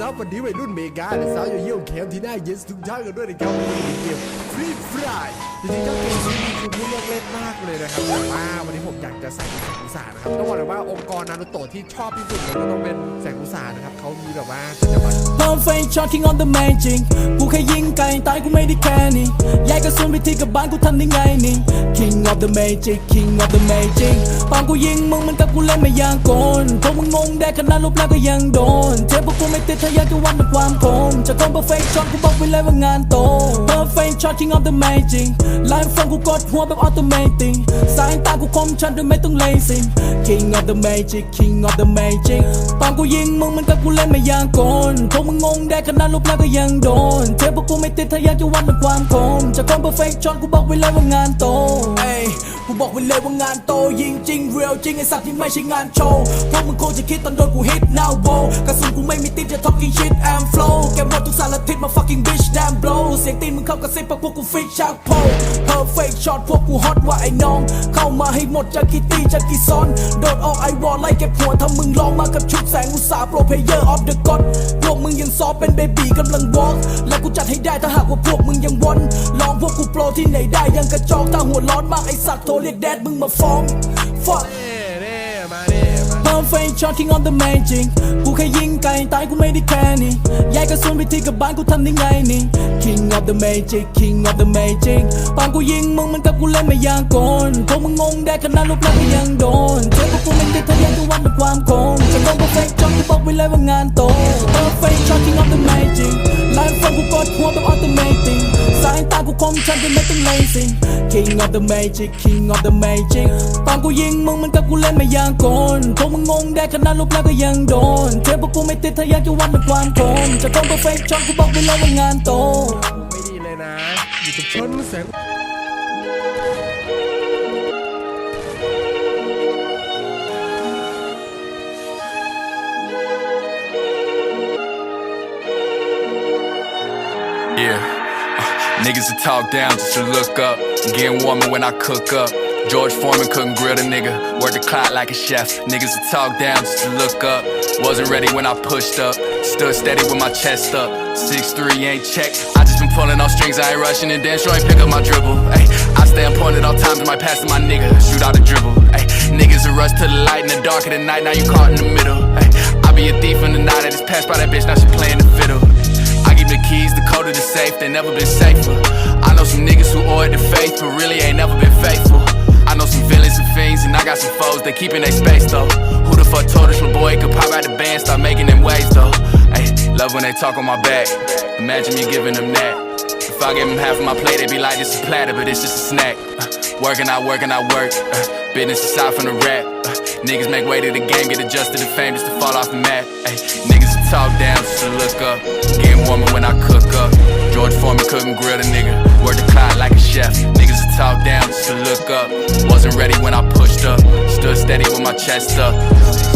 สาววันนี้วัยรุ่นเมกาและสาวอยเย่แคมที่น่าเย็นทุกท่านกันด้วยนะครับนี้เป็นเกมฟรีฟรายจริงๆเจ้าเกมนี้มีคุณผู้เล่นเล่นมากเลยนะครับแต่ว่าวันนี้ผมอยากจะใส่แสงอุตสาหนะครับต้องบอกเลยว่าองค์กรนารุโตะที่ชอบที่สุดเลยก็ต้องเป็นแสงอุตสาหนะครับเขามีแบบว่าจะมาช็อตคิงออนเดอะแมนจริงกูแค่ยิงไกลตายกูไม่ได้แค่นี้ยายกระสุนไปที่กับบ้านกูทำได้ไงนี่คิ k i อ g of the magic k ออ g of the m a จิงปอนกูยิงมึงมันกับกูเล่นไม่ยางกนพวกมึงงงได้ขนาดลบแล้วก็ยังโดนเจ็บพวกกูไม่ติดถ้าอยากจะวัดมันความคงจะคงเ p e r f e c t i o นกูบอกไว้เลยว่างานโต p e r f e เป็นช็อตี่งออฟเดอะเมจิงไลฟ์ฟังกูกดหัวแบบออโตเมติงสายตากูคมชัดโดยไม่ต้องเลซิง King of the magic King of the magic ตอนกูยิงมึงมันก็กูเล่นไม่ยางกนพวกมึงงงได้ขนาดลูกแล้วก็ยังโดนเทปพวกกูไม่ติดถ้าอยากจะวัดมันความคมจะคอมเพอร์เฟคช็อตกูบอกไว้เลยว่างานโตเอ้กูบอกไว้เลยว่างานโตยิงจริงเรียลจริงไอสัตว์ที่ไม่ใช่งานโชว์พวกมึงคงจะคิดตอนโดนกูฮิต now bro กระสุนกูไม่มีติดจะ talking shit and flow แกมดทุกสารทิศมา fucking bitch damn blow เสียงตีนมึงเข้ากับสิปพวกกูฟิกชักโพเพอร์เฟกช็อตพวกกูฮอตว่าไอ้น้อง เข้ามาให้หมดจากกี่ตีจากกี่ซ้อน โดดออกไอวอลไล่เก็บหัวทำมึงลองมากับชุดแสงอุตสาโปรเพเยอร์ออฟเดอะก็อด พวกมึงยังซอฟเป็นเบบีกำลังวอล์กและกูจัดให้ได้ถ้าหากว่าพวกมึงยังวอนลองพวกกูโปรที่ไหนได้ยังกระจอกถ้าหัวร้อนมากไอสัตว์โทรเรียกแดดมึงมาฟ้อง fuck บอมเฟช็อต king on the main จริงกูแค่ยิงไกลตายกูไม่ได้แค่นี้ย้ายกระสุนไปที่กับบ้านกูทำได้ไงนี่ king of the magic king of the magic ปังกูยิงมึงมันกับกูเล่นไม่ยางกนพวกมึงงงได้ขนาดลูกนั้ก็ยังโดนเจอพวกกูไม่ได้ทะเยอทะวันด้วยความคงจะโดนบอมเฟกช็อตี่บอกไว้เลยว่างานโตบอมเฟกช็อต king of the m a g i งผมฉันที่ไม่ต้องเลสิ King of the magic King of the magic ตอนกูยิงมึงมันกับกูเล่นไม่ยางกนพวกมึงงงได้ขนาดลูกแล้วก็ยังโดนเทปพวกกูไม่ติดถ้าอยากจะวัดป็นความคมจะต้องไปเฟ e ช t ชอนกูบอกไป้แล้วว่างานโตไม่ดีเลยนะ อยู่กับชนเสง Yeah. Niggas to talk down just to look up. Getting warmer when I cook up. George Foreman couldn't grill the nigga. Work the clock like a chef. Niggas to talk down just to look up. Wasn't ready when I pushed up. Stood steady with my chest up. 6'3 ain't checked. I just been pulling off strings. I ain't rushing and dance. sure I ain't pick up my dribble. Ay, I stand pointed all times in my past to my nigga. Shoot out a dribble. Ay, niggas to rush to the light in the dark of the night. Now you caught in the middle. Ay, I be a thief in the night. I just passed by that bitch. Now safe, they never been safer. I know some niggas who ordered the faith, but really ain't never been faithful. I know some villains and fiends, and I got some foes They keeping their space though. Who the fuck told us my boy could pop out the band, start making them waves though? Ayy, love when they talk on my back. Imagine me giving them that. If I give them half of my plate, they be like, this is platter, but it's just a snack. Uh, working, I work, and I work. Uh, business aside from the rap. Uh, niggas make way to the game, get adjusted to fame just to fall off the map. Ay, niggas talk down just to look up. Getting warmer when I cook up. George Foreman couldn't grill the nigga. Work the clock like a chef. Niggas to talk down just to look up. Wasn't ready when I pushed up. Stood steady with my chest up.